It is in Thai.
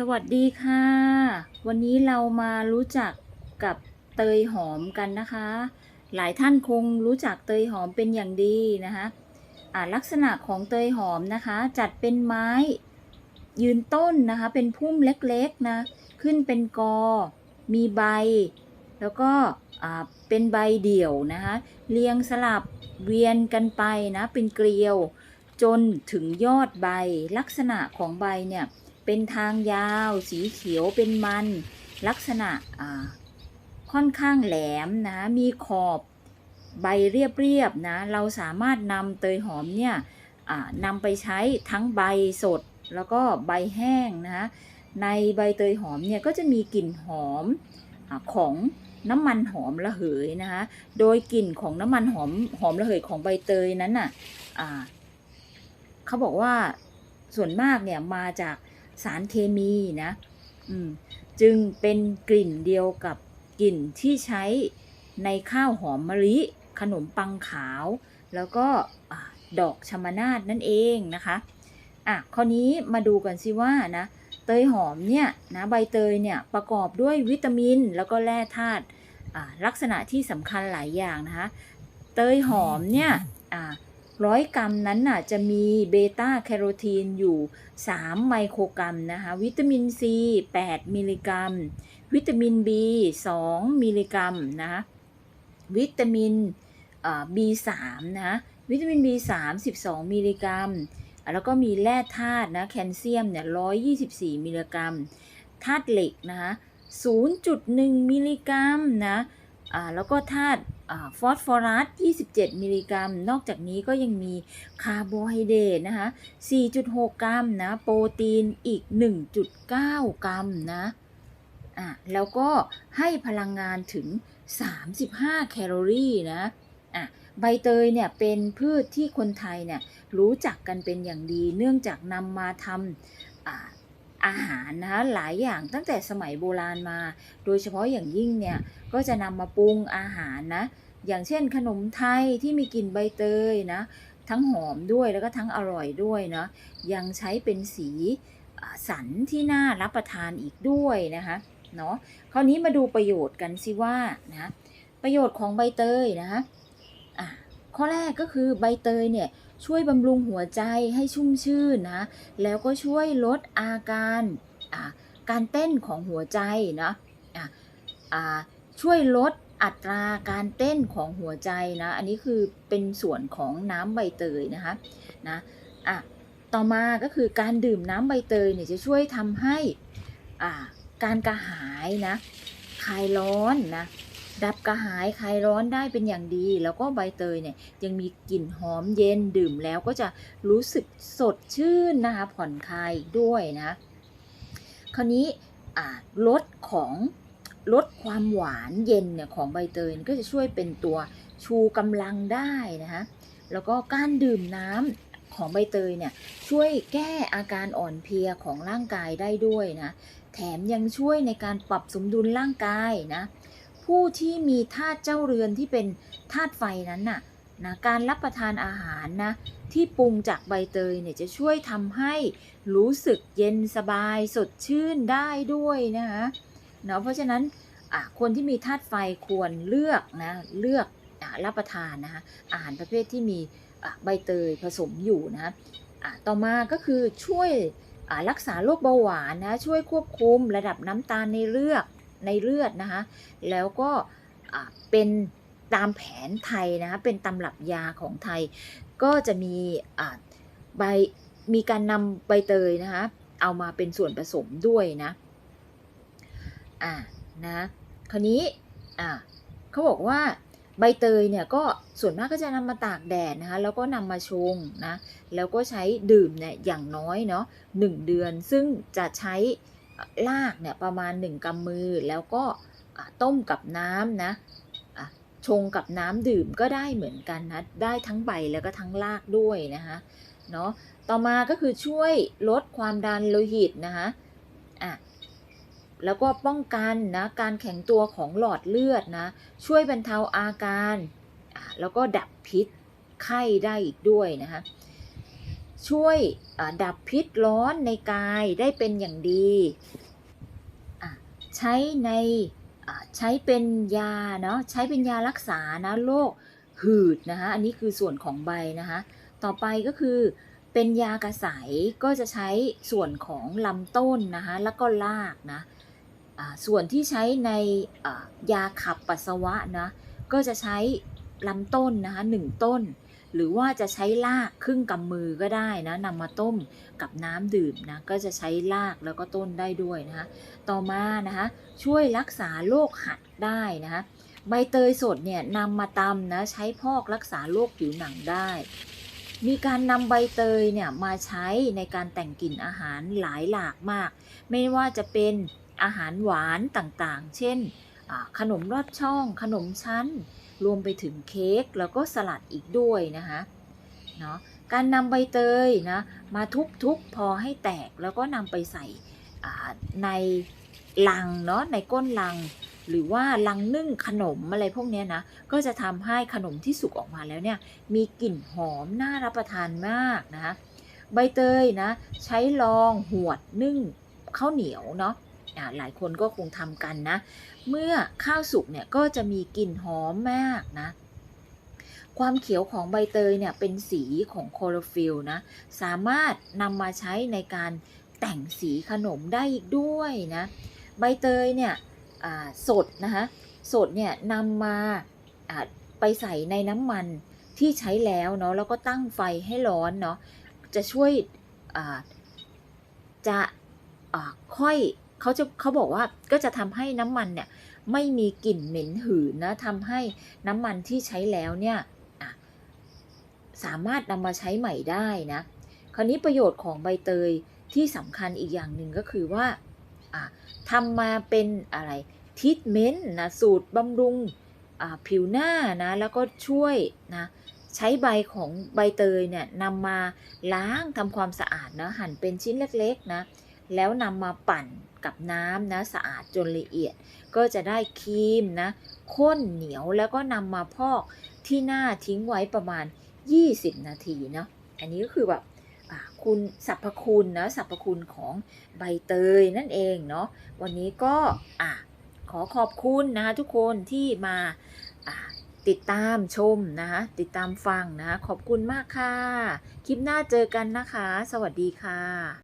สวัสดีค่ะ วันนี้เรามารู้จักกับเตยหอมกันนะคะ หลายท่านคงรู้จักเตยหอมเป็นอย่างดีนะคะอ่าลักษณะของเตยหอมนะคะ จัดเป็นไม้ยืนต้นนะคะ เป็นพุ่มเล็กๆนะ ขึ้นเป็นกอ มีใบ แล้วก็อ่าเป็นใบเดี่ยวนะคะ เรียงสลับเวียนกันไปนะ เป็นเกลียว จนถึงยอดใบ ลักษณะของใบเนี่ย เป็นทางยาว สีเขียวเป็นมัน ลักษณะค่อนข้างแหลมนะ มีขอบใบเรียบๆนะ เราสามารถนำเตยหอมเนี่ยนำไปใช้ทั้งใบสดแล้วก็ใบแห้งนะในใบเตยหอมเนี่ยก็จะมีกลิ่นหอมอของน้ำมันหอมระเหยนะคะโดยกลิ่นของน้ำมันหอมหอมระเหยของใบเตยนั้นน่ะเขาบอกว่าส่วนมากเนี่ยมาจาก สารเคมีนะจึงเป็นกลิ่นเดียวกับกลิ่นที่ใช้ในข้าวหอมมะลิ ขนมปังขาว แล้วก็ดอกชมนาดนั่นเองนะคะอะข้อนี้มาดูกันสิว่านะเตยหอมเนี่ยนะใบเตยเนี่ยประกอบด้วยวิตามิน แล้วก็แร่ธาตุลักษณะที่สำคัญหลายอย่างนะคะ เตยหอมเนี่ยอ่า ร้อยกรัมนั้นน่ะจะมีเบต้าแคโรทีนอยู่ 3 ไมโครกรัมนะคะวิตามินซี 8 มิลลิกรัม วิตามิน B 2 มิลลิกรัมนะคะวิตามินอ่า B3 นะวิตามิน B3 12 มิลลิกรัม แล้วก็มีแร่ธาตุนะแคลเซียมเนี่ย 124 มิลลิกรัมธาตุเหล็กนะคะ0.1 มิลลิกรัมนะแล้วก็ธาตุ ฟอสฟอรัส 27 มิลลิกรัม นอกจากนี้ก็ยังมีคาร์โบไฮเดรตนะคะ 4.6 กรัมนะ โปรตีนอีก 1.9 กรัมนะอะแล้วก็ให้พลังงานถึง 35 แคลอรี่นะอะใบเตยเนี่ยเป็นพืชที่คนไทยเนี่ยรู้จักกันเป็นอย่างดี เนื่องจากนำมาทำ อ่าอาหารนะคะหลายอย่างตั้งแต่สมัยโบราณมา โดยเฉพาะอย่างยิ่งเนี่ยก็จะนำมาปรุงอาหารนะ อย่างเช่นขนมไทยที่มีกลิ่นใบเตยนะ ทั้งหอมด้วยแล้วก็ทั้งอร่อยด้วยเนาะ ยังใช้เป็นสีอ่าสันที่น่ารับประทานอีกด้วยนะคะ เนาะ คราวนี้มาดูประโยชน์กันสิว่านะประโยชน์ของใบเตยนะคะอะข้อแรกก็คือใบเตยเนี่ย ช่วยบำรุงหัวใจให้ชุ่มชื่นนะ แล้วก็ช่วยลดอาการการเต้นของหัวใจนะอะช่วยลดอัตราการเต้นของหัวใจนะ อันนี้คือเป็นส่วนของน้ำใบเตยนะคะนะอะต่อมาก็คือการดื่มน้ำใบเตยเนี่ยจะช่วยทำให้อ่าการกระหายนะคลายร้อนนะ ดับกระหายคลายร้อนได้เป็นอย่างดี แล้วก็ใบเตยเนี่ยยังมีกลิ่นหอมเย็นดื่มแล้วก็จะรู้สึกสดชื่นนะคะผ่อนคลายด้วยนะคราวนี้อ่าลดของลดความหวานเย็นเนี่ยของใบเตยก็จะช่วยเป็นตัวชูกำลังได้นะคะแล้วก็การดื่มน้ำของใบเตยเนี่ยช่วยแก้อาการอ่อนเพลียของร่างกายได้ด้วยนะแถมยังช่วยในการปรับสมดุลร่างกายนะ ผู้ที่มีธาตุเจ้าเรือนที่เป็นธาตุไฟนั้นน่ะนะการรับประทานอาหารนะที่ปรุงจากใบเตยเนี่ยจะช่วยทำให้รู้สึกเย็นสบายสดชื่นได้ด้วยนะคะเนาะเพราะฉะนั้นอะคนที่มีธาตุไฟควรเลือกนะเลือกอรับประทานนะคะอาหารประเภทที่มีใบเตยผสมอยู่นะะต่อมาก็คือช่วยรักษาโรคเบาหวานนะช่วยควบคุมระดับน้ำตาลในเลือด ในเลือดนะคะแล้วก็เป็นตามแผนไทยนะคะเป็นตำรับยาของไทย ก็จะมีะใบมีการนำใบเตยนะคะเอามาเป็นส่วนผสมด้วยนะอ่านะคราวนี้อ่าเขาบอกว่าใบเตยเนี่ยก็ส่วนมากก็จะนำมาตากแดดนะคะแล้วก็นำมาชงนะแล้วก็ใช้ดื่มเนี่ยอย่างน้อยเนาะหนึ่งเดือนซึ่งจะใช้ ลากเนี่ยประมาณ 1กำมือแล้วก็ต้มกับน้ำนะชงกับน้ำดื่มก็ได้เหมือนกันนะได้ทั้งใบแล้วก็ทั้งรากด้วยนะคะเนาะต่อมาก็คือช่วยลดความดันโลหิตนะคะอะแล้วก็ป้องกันนะการแข็งตัวของหลอดเลือดนะช่วยบรรเทาอาการอะแล้วก็ดับพิษไข้ได้อีกด้วยนะคะ ช่วยดับพิษร้อนในกายได้เป็นอย่างดี ใช้ในใช้เป็นยาเนาะใช้เป็นยารักษานะโรคหืดนะคะอันนี้คือส่วนของใบนะคะต่อไปก็คือเป็นยากระสายก็จะใช้ส่วนของลำต้นนะคะแล้วก็รากนะส่วนที่ใช้ในยาขับปัสสาวะนะก็จะใช้ลำต้นนะคะหนึ่งต้น หรือว่าจะใช้รากครึ่งกำมือก็ได้นะนำมาต้มกับน้ำดื่มนะก็จะใช้รากแล้วก็ต้นได้ด้วยนะคะต่อมานะคะช่วยรักษาโรคหัดได้นะคะใบเตยสดเนี่ยนำมาตำนะใช้พอกรักษาโรคผิวหนังได้ มีการนำใบเตยเนี่ยมาใช้ในการแต่งกลิ่นอาหารหลายหลากมาก ไม่ว่าจะเป็นอาหารหวานต่างๆ เช่นขนมรอดช่อง ขนมชั้น รวมไปถึงเค้กแล้วก็สลัดอีกด้วยนะคะเนาะการนำใบเตยนะมาทุบๆพอให้แตกแล้วก็นำไปใส่ในลังเนาะในก้นลัง หรือว่าลังนึ่งขนมอะไรพวกเนี้ยนะก็จะทำให้ขนมที่สุกออกมาแล้วเนี่ยมีกลิ่นหอมน่ารับประทานมากนะคะใบเตยนะใช้รองหวดนึ่งข้าวเหนียวเนาะ หลายคนก็คงทำกันนะ เมื่อข้าวสุกเนี่ยก็จะมีกลิ่นหอมมากนะความเขียวของใบเตยเนี่ยเป็นสีของโคลอโรฟิล์นะ สามารถนำมาใช้ในการแต่งสีขนมได้อีกด้วยนะ ใบเตยเนี่ยสดนะคะสดเนี่ยนำมาไปใส่ในน้ำมันที่ใช้แล้วเนาะแล้วก็ตั้งไฟให้ร้อนเนาะจะช่วยจะค่อย เขาจะเขาบอกว่าก็จะทำให้น้ำมันเนี่ยไม่มีกลิ่นเหม็นหืนนะทำให้น้ำมันที่ใช้แล้วเนี่ยสามารถนำมาใช้ใหม่ได้นะคราวนี้ประโยชน์ของใบเตยที่สำคัญอีกอย่างหนึ่งก็คือว่าอะทำมาเป็นอะไรทิทเมนต์นะสูตรบำรุงผิวหน้านะแล้วก็ช่วยนะใช้ใบของใบเตยเนี่ยนำมาล้างทำความสะอาดนะหั่นเป็นชิ้นเล็กๆนะแล้วนำมาปั่น กับน้ำนะสะอาดจนละเอียด ก็จะได้ครีมนะข้นเหนียวแล้วก็นำมาพอกที่หน้าทิ้งไว้ประมาณ 20 นาทีเนาะอันนี้ก็คือแบบคุณสรรพคุณนะสรรพคุณของใบเตยนั่นเองเนาะวันนี้ก็อะขอขอบคุณนะคะทุกคนที่มาติดตามชมนะคะติดตามฟังนะคะขอบคุณมากค่ะ คลิปหน้าเจอกันนะคะ สวัสดีค่ะ